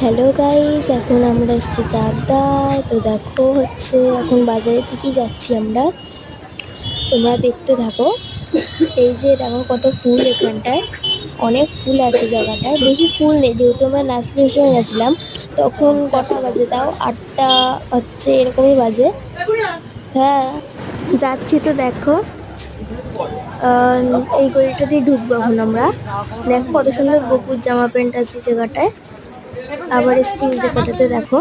Hello guys এখন আমরা এসছি চাকদায় তো দেখো হচ্ছে এখন বাজারের দিকেই যাচ্ছি আমরা। তোমরা দেখতে থাকো। এই যে দেখো কত ফুল এখানটায়। অনেক ফুল আছে জায়গাটায়। বেশি ফুল নেই। যেহেতু আমরা নাচপুরের সময় গেছিলাম, তখন কটা বাজে? তাও আটটা হচ্ছে এরকমই বাজে। হ্যাঁ যাচ্ছি তো দেখো। এই গলিটা দিয়ে ঢুকবো এখন আমরা। দেখো কত সুন্দর বকুর জামা প্যান্ট আছে জায়গাটায়। আবার এসছি এই জায়গাটাতে দেখো।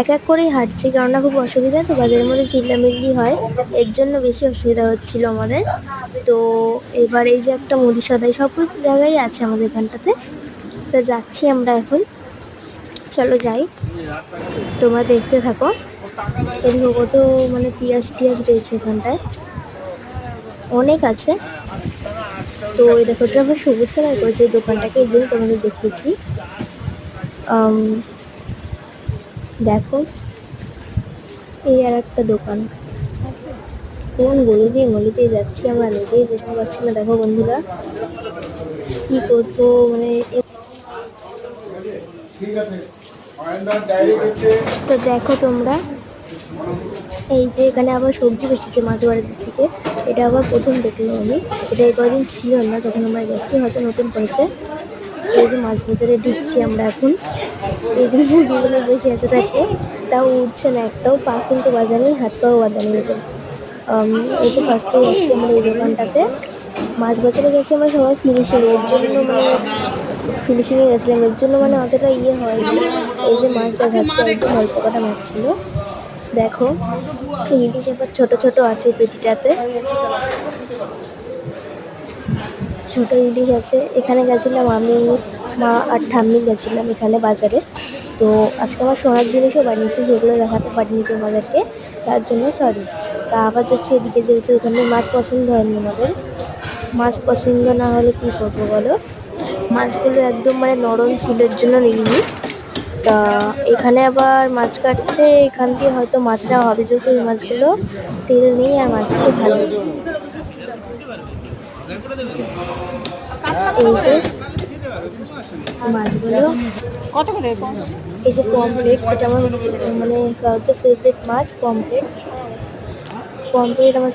এক এক করেই হাঁটছি, কেননা খুব অসুবিধা, তো বাজারের মধ্যে চিল্লামিল্লি হয়। এর জন্য বেশি অসুবিধা হচ্ছিল আমাদের। তো এবার এই যে একটা মুদি সদাই সব জায়গায় আছে আমাদের এখানটাতে। তো যাচ্ছি আমরা এখন। চলো যাই। তোমরা দেখতে থাকো। এদিকে কত মানে পিঁয়াজ টিয়াজ রয়েছে এখানটায়। অনেক আছে। তো এই দেখো সবুজ কালার করেছে এই দোকানটাকে। এই জন্য তোমাদের দেখিয়েছি। দেখো, এই আর একটা দোকান। কোন গলি দিয়ে গলি দিয়ে যাচ্ছি আমরা নিজেই বুঝতে পারছি না। দেখো বন্ধুরা, কি করব মানে তো দেখো তোমরা, এই যে এখানে আবার সবজি বেসেছে মাছ বাড়ির থেকে। এটা আবার প্রথম দেখলাম আমি। এটা কদিন ছিল না, যখন আমরা গেছি, হয়তো নতুন করেছে। এই যে মাছ বাজারে ঢুকছি আমরা এখন। এই যে বিভিন্ন বসে আছে থাকে, তাও উঠছে না একটাও পা, কিন্তু বাজা নেই হাত পাও বাজা নেই এদের। এই যে ফার্স্টে এসছি আমরা এই দোকানটাতে। মাছ বাজারে গেছি আমরা সবাই ফিনিশিং এর জন্য মানে ফিনিশিংয়ে গেছিলাম, এর জন্য মানে অতটা ইয়ে হয়নি। এই যে মাছ দেখাচ্ছে, একদম অল্প কটা মাছ ছিল। দেখো ইলিশ এবার ছোট ছোট আছে পেটিটাতে। ছোট ইলিশ আছে। এখানে গেছিলাম আমি, মা আর ঠাম্মি গেছিলাম এখানে বাজারে। তো আজকে আমার সোনার জিনিসও বানিয়েছি, সেগুলো দেখাতে পারিনি তোমাদেরকে। তার জন্য সরি তা আবার যাচ্ছি এদিকে যেহেতু এখানে মাছ পছন্দ হয়নি আমাদের। মাছ পছন্দ না হলে কী করব বলো? মাছগুলো একদম মানে নরম ছিল এর জন্য নিইনি। তা এখানে আবার মাছ কাটছে, এখান দিয়ে হয়তো মাছটা হবে। যেহেতু এই মাছগুলো তেল নেই, আর মাছগুলো ভালো। এই যে মাছগুলো এই যে আমার মানে কাউকে মাছ আমার মাছ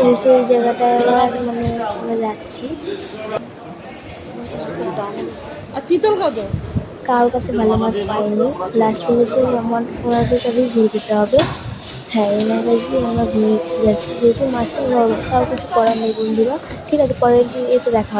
এই যে জায়গাটায় মানে কারোর কাছে ভালো মাছ পাইনি লাস্ট ফিনিশে আমার ওনাদের কাছেই যেতে হবে হ্যাঁ এনার আমরা ঘুরে গেছি যেহেতু মাছটা নরম তাও কিছু করার নেই বন্ধুরা ঠিক আছে, পরের দিন এতে দেখা।